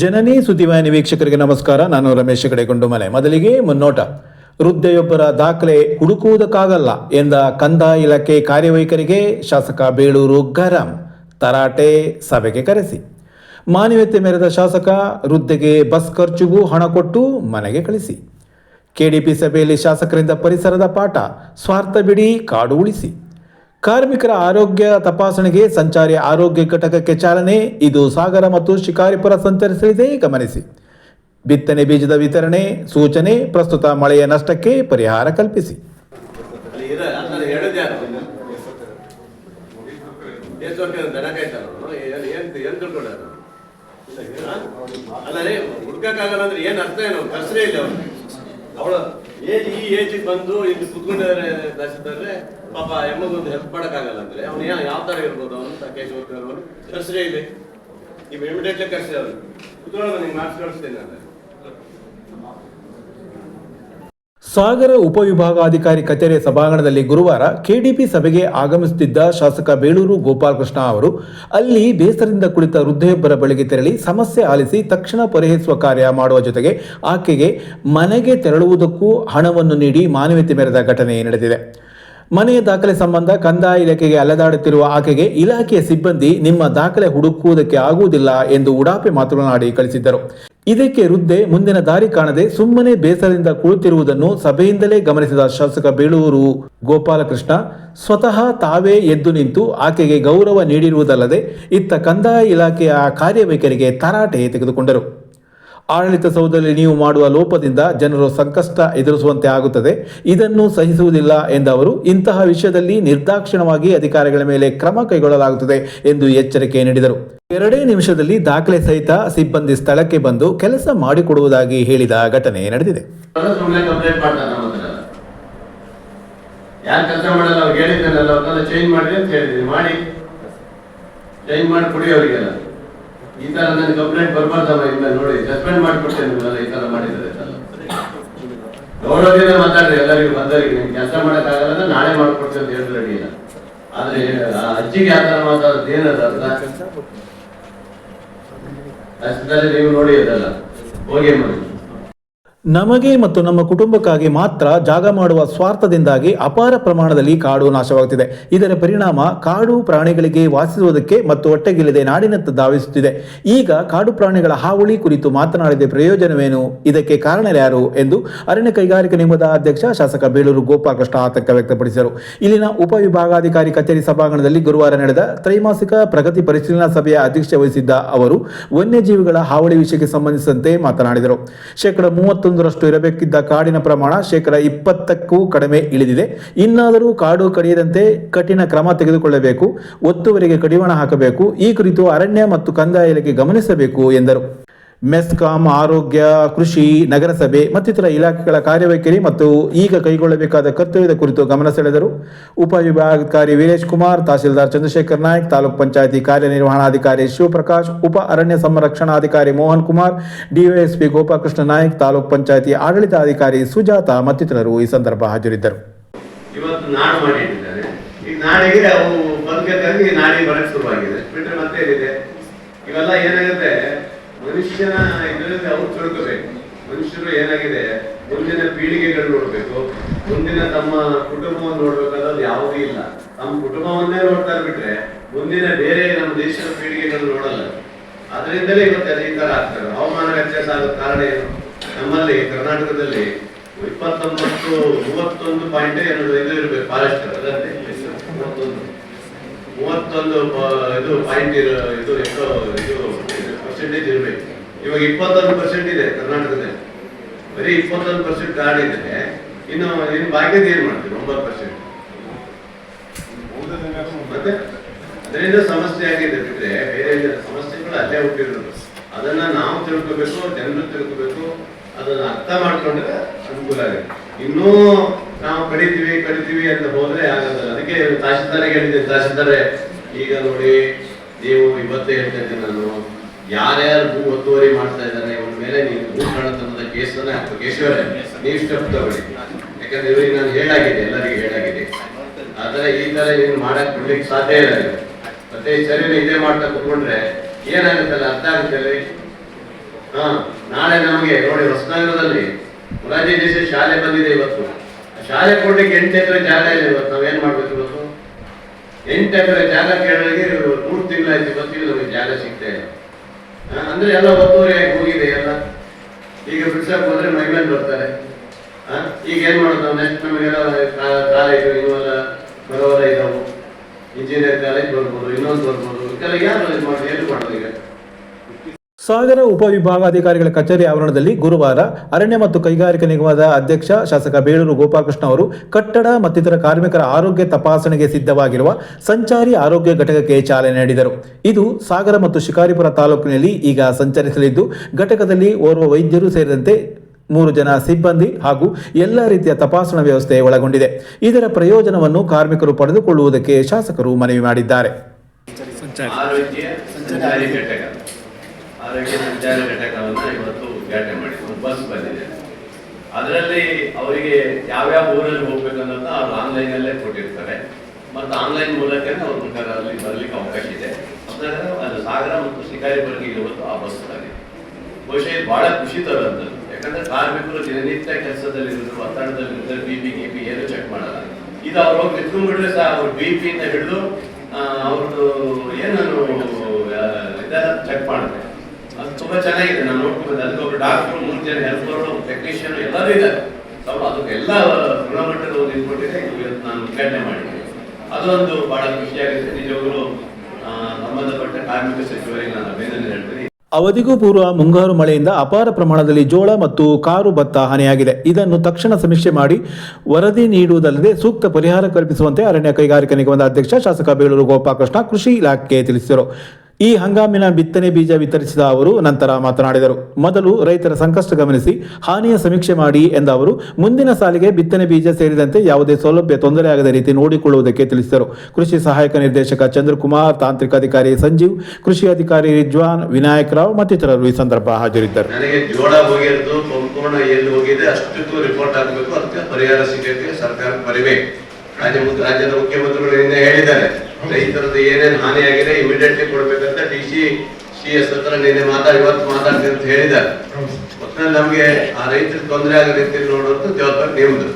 ಜನನಿ ಸುದ್ದಿವಾಹಿನಿ ವೀಕ್ಷಕರಿಗೆ ನಮಸ್ಕಾರ. ನಾನು ರಮೇಶ್ ಕಡೆಗೊಂಡು ಮನೆ. ಮೊದಲಿಗೆ ಮುನ್ನೋಟ. ವೃದ್ಧೆಯೊಬ್ಬರ ದಾಖಲೆ ಹುಡುಕುವುದಕ್ಕಾಗಲ್ಲ ಎಂದ ಕಂದಾಯ ಇಲಾಖೆ ಕಾರ್ಯವೈಖರಿಗೆ ಶಾಸಕ ಬೇಳೂರು ಗರಂ ತರಾಟೆ ಸಭೆಗೆ ಕರೆಸಿ. ಮಾನವೀಯತೆ ಮೆರೆದ ಶಾಸಕ ವೃದ್ಧೆಗೆ ಬಸ್ ಖರ್ಚುಗೂ ಹಣ ಕೊಟ್ಟು ಮನೆಗೆ ಕಳಿಸಿ. ಕೆಡಿಪಿ ಸಭೆಯಲ್ಲಿ ಶಾಸಕರಿಂದ ಪರಿಸರದ ಪಾಠ, ಸ್ವಾರ್ಥ ಬಿಡಿ ಕಾಡು ಉಳಿಸಿ. ಕಾರ್ಮಿಕರ ಆರೋಗ್ಯ ತಪಾಸಣೆಗೆ ಸಂಚಾರಿ ಆರೋಗ್ಯ ಘಟಕಕ್ಕೆ ಚಾಲನೆ, ಇದು ಸಾಗರ ಮತ್ತು ಶಿಕಾರಿಪುರ ಸಂಚರಿಸಲಿದೆ, ಗಮನಿಸಿ. ಬಿತ್ತನೆ ಬೀಜದ ವಿತರಣೆ, ಸೂಚನೆ, ಪ್ರಸ್ತುತ ಮಳೆಯ ನಷ್ಟಕ್ಕೆ ಪರಿಹಾರ ಕಲ್ಪಿಸಿ. ಏನ್ ಅರ್ಥ ಏನು? ಏಜ್ ಈ ಏಜಿಗೆ ಬಂದು ಇಲ್ಲಿ ಕುತ್ಕೊಂಡಿದ್ದಾರೆ ತಹಸೀಲ್ದಾರ್ರೆ ಪಾಪ ಎಮ್ಮಗೊಂದು ಹೆಲ್ಪ್ ಮಾಡೋಕ್ಕಾಗಲ್ಲ ಅಂದ್ರೆ ಅವ್ನು ಯಾವ ಯಾವ ತರ ಇರ್ಬೋದು ಅವನು ಕೇಶವರ್ಕರ್ ಕಸರೇ ಇಲ್ಲ. ನೀವು ಇಮಿಡಿಯೇಟ್ಲಿ ಕರ್ಸಿ ಅವ್ನು ಕುತ್ಕೊಳ್ಳೋದು ನಿಮ್ಗೆ ಮಾರ್ಕ್ಸ್ ಕಳಿಸ್ತೇನೆ ನಾನು. ಸಾಗರ ಉಪವಿಭಾಗಾಧಿಕಾರಿ ಕಚೇರಿ ಸಭಾಂಗಣದಲ್ಲಿ ಗುರುವಾರ ಕೆಡಿಪಿ ಸಭೆಗೆ ಆಗಮಿಸುತ್ತಿದ್ದ ಶಾಸಕ ಬೇಳೂರು ಗೋಪಾಲಕೃಷ್ಣ ಅವರು, ಅಲ್ಲಿ ಬೇಸರದಿಂದ ಕುಳಿತ ವೃದ್ಧೆಯೊಬ್ಬರ ಬಳಿಗೆ ತೆರಳಿ ಸಮಸ್ಯೆ ಆಲಿಸಿ ತಕ್ಷಣ ಪರಿಹರಿಸುವ ಕಾರ್ಯ ಮಾಡುವ ಜೊತೆಗೆ ಆಕೆಗೆ ಮನೆಗೆ ತೆರಳುವುದಕ್ಕೂ ಹಣವನ್ನು ನೀಡಿ ಮಾನವೀಯತೆ ಮೆರೆದ ಘಟನೆ ನಡೆದಿದೆ. ಮನೆಯ ದಾಖಲೆ ಸಂಬಂಧ ಕಂದಾಯ ಇಲಾಖೆಗೆ ಅಲೆದಾಡುತ್ತಿರುವ ಆಕೆಗೆ ಇಲಾಖೆಯ ಸಿಬ್ಬಂದಿ ನಿಮ್ಮ ದಾಖಲೆ ಹುಡುಕುವುದಕ್ಕೆ ಆಗುವುದಿಲ್ಲ ಎಂದು ಉಡಾಪೆ ಮಾತನಾಡಿ ಕಳಿಸಿದ್ದರು. ಇದಕ್ಕೆ ವೃದ್ಧೆ ಮುಂದಿನ ದಾರಿ ಕಾಣದೆ ಸುಮ್ಮನೆ ಬೇಸರದಿಂದ ಕುಳಿತಿರುವುದನ್ನು ಸಭೆಯಿಂದಲೇ ಗಮನಿಸಿದ ಶಾಸಕ ಬೇಳೂರು ಗೋಪಾಲಕೃಷ್ಣ, ಸ್ವತಃ ತಾವೇ ಎದ್ದು ನಿಂತು ಆಕೆಗೆ ಗೌರವ ನೀಡಿರುವುದಲ್ಲದೆ ಇತ್ತ ಕಂದಾಯ ಇಲಾಖೆಯ ಕಾರ್ಯವೈಖರಿಗೆ ತರಾಟೆ ತೆಗೆದುಕೊಂಡರು. ಆಡಳಿತ ಸೌಧದಲ್ಲಿ ನೀವು ಮಾಡುವ ಲೋಪದಿಂದ ಜನರು ಸಂಕಷ್ಟ ಎದುರಿಸುವಂತೆ ಆಗುತ್ತದೆ. ಇದನ್ನು ಸಹಿಸುವುದಿಲ್ಲ ಎಂದ ಅವರು ಇಂತಹ ವಿಷಯದಲ್ಲಿ ನಿರ್ದಾಕ್ಷಿಣವಾಗಿ ಅಧಿಕಾರಿಗಳ ಮೇಲೆ ಕ್ರಮ ಕೈಗೊಳ್ಳಲಾಗುತ್ತದೆ ಎಂದು ಎಚ್ಚರಿಕೆ ನೀಡಿದರು. ಎರಡೇ ನಿಮಿಷದಲ್ಲಿ ದಾಖಲೆ ಸಹಿತ ಸಿಬ್ಬಂದಿ ಸ್ಥಳಕ್ಕೆ ಬಂದು ಕೆಲಸ ಮಾಡಿಕೊಡುವುದಾಗಿ ಹೇಳಿದ ಘಟನೆ ನಡೆದಿದೆ. ಮಾಡಿ. ಚೇಂಜ್ ಮಾಡಿ ಕೊಡಿ ಅವರಿಗೆಲ್ಲ. ಈ ತರ ನನ್ನ ಕಂಪ್ಲೇಂಟ್ ಬರ್ಬಾರ್ದವ ಇಲ್ಲ ನೋಡಿ? ಸಸ್ಪೆಂಡ್ ಮಾಡಿಕೊಡ್ತೇನೆ ನಿಮ್ಮೆಲ್ಲ ಈ ತರ ಮಾಡಿದ್ರೆ ಗೌರವದಿಂದ ಮಾತಾಡ್ರಿ, ಎಲ್ಲರಿಗೂ ಬಂದವರಿಗೆ ನಿಮ್ಗೆ ಕೆಲಸ ಮಾಡೋಕ್ಕಾಗಲ್ಲ ಅಂದ್ರೆ ನಾಳೆ ಮಾಡ್ಕೊಡ್ತೇನೆ ಅಂತ ಹೇಳಿದ್ರೆ ರೆಡಿ ಇಲ್ಲ ಆದ್ರೆ, ಆ ಅಜ್ಜಿಗೆ ಯಾವ ತರ ಮಾತಾಡೋದು ಏನದ ಅಷ್ಟರಲ್ಲಿ ನೀವು ನೋಡಿ ಅದಲ್ಲ. ಹೋಗಿ ಮಾಡಿ ನಮಗೆ ಮತ್ತು ನಮ್ಮ ಕುಟುಂಬಕ್ಕಾಗಿ ಮಾತ್ರ ಜಾಗ ಮಾಡುವ ಸ್ವಾರ್ಥದಿಂದಾಗಿ ಅಪಾರ ಪ್ರಮಾಣದಲ್ಲಿ ಕಾಡು ನಾಶವಾಗುತ್ತಿದೆ ಇದರ ಪರಿಣಾಮ ಕಾಡು ಪ್ರಾಣಿಗಳಿಗೆ ವಾಸಿಸುವುದಕ್ಕೆ ಮತ್ತು ಹೊಟ್ಟೆಗಿಲ್ಲದೆ ನಾಡಿನತ್ತ ಧಾವಿಸುತ್ತಿದೆ. ಈಗ ಕಾಡು ಪ್ರಾಣಿಗಳ ಹಾವಳಿ ಕುರಿತು ಮಾತನಾಡಿದ ಪ್ರಯೋಜನವೇನು? ಇದಕ್ಕೆ ಕಾರಣರ್ಯಾರು ಎಂದು ಅರಣ್ಯ ಕೈಗಾರಿಕಾ ನಿಗಮದ ಅಧ್ಯಕ್ಷ ಶಾಸಕ ಬೇಲೂರು ಗೋಪಾಲಕೃಷ್ಣ ಆತಂಕ ವ್ಯಕ್ತಪಡಿಸಿದರು. ಇಲ್ಲಿನ ಉಪವಿಭಾಗಾಧಿಕಾರಿ ಕಚೇರಿ ಸಭಾಂಗಣದಲ್ಲಿ ಗುರುವಾರ ನಡೆದ ತ್ರೈಮಾಸಿಕ ಪ್ರಗತಿ ಪರಿಶೀಲನಾ ಸಭೆಯ ಅಧ್ಯಕ್ಷತೆ ವಹಿಸಿದ್ದ ಅವರು ವನ್ಯಜೀವಿಗಳ ಹಾವಳಿ ವಿಷಯಕ್ಕೆ ಸಂಬಂಧಿಸಿದಂತೆ ಮಾತನಾಡಿದರು. ಶೇಕಡ ಮೂವತ್ತೊಂದರಷ್ಟು ಇರಬೇಕಿದ್ದ ಕಾಡಿನ ಪ್ರಮಾಣ ಶೇಕಡ ಇಪ್ಪತ್ತಕ್ಕೂ ಕಡಿಮೆ ಇಳಿದಿದೆ. ಇನ್ನಾದರೂ ಕಾಡು ಕಡಿಯದಂತೆ ಕಠಿಣ ಕ್ರಮ ತೆಗೆದುಕೊಳ್ಳಬೇಕು. ಒತ್ತುವರಿಗೆ ಕಡಿವಾಣ ಹಾಕಬೇಕು. ಈ ಕುರಿತು ಅರಣ್ಯ ಮತ್ತು ಕಂದಾಯ ಇಲಾಖೆ ಗಮನಿಸಬೇಕು ಎಂದರು. ಮೆಸ್ಕಾಂ, ಆರೋಗ್ಯ, ಕೃಷಿ, ನಗರಸಭೆ ಮತ್ತಿತರ ಇಲಾಖೆಗಳ ಕಾರ್ಯವೈಖರಿ ಮತ್ತು ಈಗ ಕೈಗೊಳ್ಳಬೇಕಾದ ಕರ್ತವ್ಯದ ಕುರಿತು ಗಮನ ಸೆಳೆದರು. ಉಪವಿಭಾಗಾಧಿಕಾರಿ ವೀರೇಶ್ ಕುಮಾರ್, ತಹಸೀಲ್ದಾರ್ ಚಂದ್ರಶೇಖರ್ ನಾಯ್ಕ್, ತಾಲೂಕ್ ಪಂಚಾಯತಿ ಕಾರ್ಯನಿರ್ವಹಣಾಧಿಕಾರಿ ಶಿವಪ್ರಕಾಶ್, ಉಪ ಅರಣ್ಯ ಸಂರಕ್ಷಣಾಧಿಕಾರಿ ಮೋಹನ್ ಕುಮಾರ್, ಡಿವೈಎಸ್ಪಿ ಗೋಪಾಲಕೃಷ್ಣ ನಾಯ್ಕ್, ತಾಲೂಕ್ ಪಂಚಾಯತಿ ಆಡಳಿತಾಧಿಕಾರಿ ಸುಜಾತ ಮತ್ತಿತರರು ಈ ಸಂದರ್ಭ ಹಾಜರಿದ್ದರು. ಇವೆಲ್ಲ ಏನಾಗುತ್ತೆ? ಮನುಷ್ಯನ ಇದರಲ್ಲಿ ಅವ್ರು ತಿಳ್ಕೋಬೇಕು ಮನುಷ್ಯರು ಏನಾಗಿದೆ? ಮುಂದಿನ ಪೀಳಿಗೆಗಳು ನೋಡ್ಬೇಕು. ಮುಂದಿನ ತಮ್ಮ ಕುಟುಂಬವನ್ನು ನೋಡ್ಬೇಕಾದ್ರೆ ಯಾವುದೂ ಇಲ್ಲ. ತಮ್ಮ ಕುಟುಂಬವನ್ನೇ ನೋಡ್ತಾ ಬಿಟ್ರೆ ಮುಂದಿನ ಬೇರೆ ನಮ್ಮ ದೇಶದ ಪೀಳಿಗೆಗಳು ನೋಡಲ್ಲ. ಅದರಿಂದಲೇ ಇವತ್ತು ಈ ತರ ಆಗ್ತದೆ. ಹವಾಮಾನ ವ್ಯತ್ಯಾಸ ಆಗೋ ಕಾರಣ ಏನು? ನಮ್ಮಲ್ಲಿ ಕರ್ನಾಟಕದಲ್ಲಿ ಇಪ್ಪತ್ತೊಂಬತ್ತು, ಮೂವತ್ತೊಂದು ಪಾಯಿಂಟ್ ಎರಡು ಇದು ಇರಬೇಕು ಫಾರೆಸ್ಟ್ ಮೂವತ್ತೊಂದು. ಮೂವತ್ತೊಂದು ಇದು ಪಾಯಿಂಟ್ ಇರೋ ಇದು ಎಷ್ಟು ಇದು ಪರ್ಸೆಂಟೇಜ್ ಇರಬೇಕು. ಇವಾಗ ಇಪ್ಪತ್ತೊಂದು ಪರ್ಸೆಂಟ್ ಇದೆ ಕರ್ನಾಟಕದಲ್ಲಿ. ಬರೀ ಇಪ್ಪತ್ತೊಂದು ಪರ್ಸೆಂಟ್ ಗಾಡಿ ಇದೆ. ಇನ್ನು ಇನ್ನು ಬಾಕಿದ ಏನ್ ಮಾಡ್ತೀವಿ ಒಂಬತ್ತು ಪರ್ಸೆಂಟ್ ಮತ್ತೆ? ಅದರಿಂದ ಸಮಸ್ಯೆ ಆಗಿದೆ ಬಿಟ್ಟರೆ ಬೇರೆ. ಸಮಸ್ಯೆಗಳು ಅಲ್ಲೇ ಹುಟ್ಟಿರೋದು. ಅದನ್ನ ನಾವು ತಿಳ್ಕೋಬೇಕು, ಜನರು ತಿಳ್ಕೋಬೇಕು. ಅದನ್ನ ಅರ್ಥ ಮಾಡ್ಕೊಂಡ್ರೆ ಅನುಕೂಲ ಆಗುತ್ತೆ. ಇನ್ನೂ ನಾವು ಕಡಿತೀವಿ ಕಡಿತೀವಿ ಅಂತ ಹೋದ್ರೆ ಆಗೋದಲ್ಲ ಅದಕ್ಕೆ ತಹಶೀಲ್ದಾರಿಗೆ ಹೇಳಿದ್ದೆ ತಹಶೀಲ್ದಾರೆ, ಈಗ ನೋಡಿ, ನೀವು ಇವತ್ತೇ ಹೇಳ್ತಾ ಇದ್ದೀನಿ ನಾನು. ಯಾರ್ಯಾರು ಭೂ ಒತ್ತುವರಿ ಮಾಡ್ತಾ ಇದ್ದಾರೆ ಇವನ ಮೇಲೆ ನೀವು ಭೂ ಕಳ್ಳತನದ ಕೇಸನ್ನ ಕೇಶವರೇ, ನೀವು ಸ್ಟೆಪ್ ತಗೊಳ್ಳಿ ಯಾಕಂದ್ರೆ ಇವರಿಗೆ ನಾನು ಹೇಳಾಗಿದೆ, ಎಲ್ಲರಿಗೂ ಹೇಳಾಗಿದೆ. ಆದರೆ ಈ ತರ ನೀನು ಮಾಡಕ್ ಬಿಡ್ಲಿಕ್ಕೆ ಸಾಧ್ಯ ಇಲ್ಲ ನೀವು. ಮತ್ತೆ ಈ ಸರಿ ಇದೇ ಮಾಡ್ತಾ ಕುತ್ಕೊಂಡ್ರೆ ಏನಾಗುತ್ತಲ್ಲ ಅರ್ಥ ಆಗುತ್ತಲ್ಲ ಹಾ, ನಾಳೆ ನಮಗೆ ನೋಡಿ ಹೊಸನಗರದಲ್ಲಿ ಮುರಾರ್ಜಿ ದೇಶ ಶಾಲೆ ಬಂದಿದೆ ಇವತ್ತು. ಶಾಲೆ ಕೊಡ್ಲಿಕ್ಕೆ ಎಂಟು ಎಕರೆ ಜಾಗ ಇದೆ ಇವತ್ತು. ನಾವೇನ್ ಮಾಡ್ಬೇಕು ಇವತ್ತು? ಎಂಟು ಎಕರೆ ಜಾಗ ಕೇಳೋರಿಗೆ ಮೂರು ತಿಂಗಳಾಯ್ತು ಇವತ್ತಿಗೆ ನಮಗೆ ಜಾಗ ಸಿಗ್ತಾ ಇಲ್ಲ. ಅಂದ್ರೆ ಎಲ್ಲ ಒತ್ತುವರಿ ಆಗಿ ಹೋಗಿದೆ ಎಲ್ಲ. ಈಗ ಬಿಡ್ಸಕ್ ಹೋದ್ರೆ ಮೈಮೇಲೆ ಬರ್ತಾರೆ. ಈಗ ಏನ್ ಮಾಡೋದು ನೆಕ್ಸ್ಟ್ ನಮಗೆಲ್ಲ ಕಾಲೇಜು ಇನ್ನುವಲ್ಲ ಬರೋಲ್ಲ ಇದಾವು. ಇಂಜಿನಿಯರ್ ಕಾಲೇಜ್ ಬರ್ಬೋದು, ಇನ್ನೊಂದು ಬರ್ಬೋದು. ಯಾರು ಮಾಡೋದು ಏನು ಮಾಡೋದು ಈಗ? ಸಾಗರ ಉಪವಿಭಾಗಾಧಿಕಾರಿಗಳ ಕಚೇರಿ ಆವರಣದಲ್ಲಿ ಗುರುವಾರ ಅರಣ್ಯ ಮತ್ತು ಕೈಗಾರಿಕಾ ನಿಗಮದ ಅಧ್ಯಕ್ಷ ಶಾಸಕ ಬೇಳೂರು ಗೋಪಾಲಕೃಷ್ಣ ಅವರು ಕಟ್ಟಡ ಮತ್ತಿತರ ಕಾರ್ಮಿಕರ ಆರೋಗ್ಯ ತಪಾಸಣೆಗೆ ಸಿದ್ಧವಾಗಿರುವ ಸಂಚಾರಿ ಆರೋಗ್ಯ ಘಟಕಕ್ಕೆ ಚಾಲನೆ ನೀಡಿದರು. ಇದು ಸಾಗರ ಮತ್ತು ಶಿಕಾರಿಪುರ ತಾಲೂಕಿನಲ್ಲಿ ಈಗ ಸಂಚರಿಸಲಿದ್ದು, ಘಟಕದಲ್ಲಿ ಓರ್ವ ವೈದ್ಯರು ಸೇರಿದಂತೆ ಮೂರು ಜನ ಸಿಬ್ಬಂದಿ ಹಾಗೂ ಎಲ್ಲ ರೀತಿಯ ತಪಾಸಣಾ ವ್ಯವಸ್ಥೆ ಒಳಗೊಂಡಿದೆ. ಇದರ ಪ್ರಯೋಜನವನ್ನು ಕಾರ್ಮಿಕರು ಪಡೆದುಕೊಳ್ಳುವುದಕ್ಕೆ ಶಾಸಕರು ಮನವಿ ಮಾಡಿದ್ದಾರೆ. ಆರೋಗ್ಯ ವಿಚಾರ ಘಟಕವನ್ನು ಇವತ್ತು ಉದ್ಘಾಟನೆ ಮಾಡಿದ್ರು. ಬಸ್ ಬಂದಿದೆ. ಅದರಲ್ಲಿ ಅವರಿಗೆ ಯಾವ್ಯಾವ ಊರಲ್ಲಿ ಹೋಗ್ಬೇಕನ್ನೋದನ್ನ ಅವ್ರು ಆನ್ಲೈನಲ್ಲೇ ಕೊಟ್ಟಿರ್ತಾರೆ. ಮತ್ತು ಆನ್ಲೈನ್ ಮೂಲಕನೇ ಅವ್ರ ಮುಖಾರ ಅಲ್ಲಿ ಬರಲಿಕ್ಕೆ ಅವಕಾಶ ಇದೆ. ಅದು ಸಾಗರ ಮತ್ತು ಶಿಕಾರಿಪುರಕ್ಕೆ ಇವತ್ತು ಆ ಬಸ್ ಬಂದಿದೆ. ಬಹುಶಃ ಬಹಳ ಖುಷಿ ತರುವಂಥದ್ದು. ಯಾಕಂದ್ರೆ ಕಾರ್ಮಿಕರು ದಿನನಿತ್ಯ ಕೆಲಸದಲ್ಲಿ ಇರೋದು, ಒತ್ತಡದಲ್ಲಿ ಪಿ ಬಿ ಪಿ ಏನು ಚೆಕ್ ಮಾಡಲ್ಲ. ಇದು ಅವ್ರು ಹೋಗಿ ನಿಂತ್ಕೊಂಡ್ಬಿಟ್ರೆ ಸಹ ಅವ್ರ ಬಿ ಪಿಯಿಂದ ಹಿಡಿದು ಅವ್ರದ್ದು ಏನನ್ನು ಆ, ಇದೆಲ್ಲ ಚೆಕ್ ಮಾಡುತ್ತೆ ಅದು ತುಂಬಾ ಚೆನ್ನಾಗಿದೆ. ನಾನು ನೋಡ್ಕೊಂಡು ಅದಕ್ಕೆ ಒಬ್ಬರು ಡಾಕ್ಟರ್ ಜನ ಹೆಲ್ಪರ್ ಟೆಕ್ನಿಷಿಯನ್ ಎಲ್ಲರೂ ಇದ್ದಾರೆ. ಸ್ವಲ್ಪ ಅದಕ್ಕೆ ಎಲ್ಲ ಗುಣಮಟ್ಟದ ಒಂದು ಇಟ್ಕೊಟ್ಟಿದೆ ಇವತ್ತು ನಾನು ಉದ್ಘಾಟನೆ ಮಾಡಿದ್ದೀನಿ. ಅದೊಂದು ಬಹಳ ಖುಷಿಯಾಗುತ್ತೆ ನಿಜವಾಗ್ಲೂ ಸಂಬಂಧಪಟ್ಟ ಕಾರ್ಮಿಕ ಸಚಿವರಿಗೆ ನಾನು ಅಭಿನಂದನೆ ಹೇಳ್ತೀನಿ. ಅವಧಿಗೂ ಪೂರ್ವ ಮುಂಗಾರು ಮಳೆಯಿಂದ ಅಪಾರ ಪ್ರಮಾಣದಲ್ಲಿ ಜೋಳ ಮತ್ತು ಕಾರು ಭತ್ತ ಹಾನಿಯಾಗಿದೆ. ಇದನ್ನು ತಕ್ಷಣ ಸಮೀಕ್ಷೆ ಮಾಡಿ ವರದಿ ನೀಡುವುದಲ್ಲದೆ ಸೂಕ್ತ ಪರಿಹಾರ ಕಲ್ಪಿಸುವಂತೆ ಅರಣ್ಯ ಕೈಗಾರಿಕಾ ನಿಗಮದ ಅಧ್ಯಕ್ಷ ಶಾಸಕ ಬೇಳೂರು ಗೋಪಾಲಕೃಷ್ಣ ಕೃಷಿ ಇಲಾಖೆ ತಿಳಿಸಿದರು. ಈ ಹಂಗಾಮಿನ ಬಿತ್ತನೆ ಬೀಜ ವಿತರಿಸಿದ ಅವರು ನಂತರ ಮಾತನಾಡಿದರು. ಮೊದಲು ರೈತರ ಸಂಕಷ್ಟ ಗಮನಿಸಿ, ಹಾನಿಯ ಸಮೀಕ್ಷೆ ಮಾಡಿ ಎಂದ ಅವರು ಮುಂದಿನ ಸಾಲಿಗೆ ಬಿತ್ತನೆ ಬೀಜ ಸೇರಿದಂತೆ ಯಾವುದೇ ಸೌಲಭ್ಯ ತೊಂದರೆಯಾಗದ ರೀತಿ ನೋಡಿಕೊಳ್ಳುವುದಕ್ಕೆ ತಿಳಿಸಿದರು. ಕೃಷಿ ಸಹಾಯಕ ನಿರ್ದೇಶಕ ಚಂದ್ರಕುಮಾರ್, ತಾಂತ್ರಿಕ ಅಧಿಕಾರಿ ಸಂಜೀವ್, ಕೃಷಿ ಅಧಿಕಾರಿ ರಿಜ್ವಾನ್, ವಿನಾಯಕ್ ರಾವ್ ಮತ್ತಿತರರು ಈ ಸಂದರ್ಭ ಹಾಜರಿದ್ದರು. ಸರ್ಕಾರ ಹೇಳಿದ್ದಾರೆ. ರೈತರದ್ದು ಏನೇನು ಹಾನಿ ಆಗಿದೆ ಇಮಿಡಿಯೇಟ್ಲಿ ಕೊಡ್ಬೇಕಂತ ಡಿ ಸಿ ಸಿ ಎಸ್ ಹತ್ರ ನಿನ್ನೆ ಮಾತಾಡಿ ಇವತ್ತು ಮಾತಾಡ್ತೀನಿ ಅಂತ ಹೇಳಿದ್ದಾರೆ. ಒಟ್ಟಿನಲ್ಲಿ ನಮಗೆ ಆ ರೈತರಿಗೆ ತೊಂದರೆ ಆಗೋ ರೀತಿಯಲ್ಲಿ ನೋಡುವಂತ ಜವಾಬ್ದಾರಿ ನಿಮ್ದು.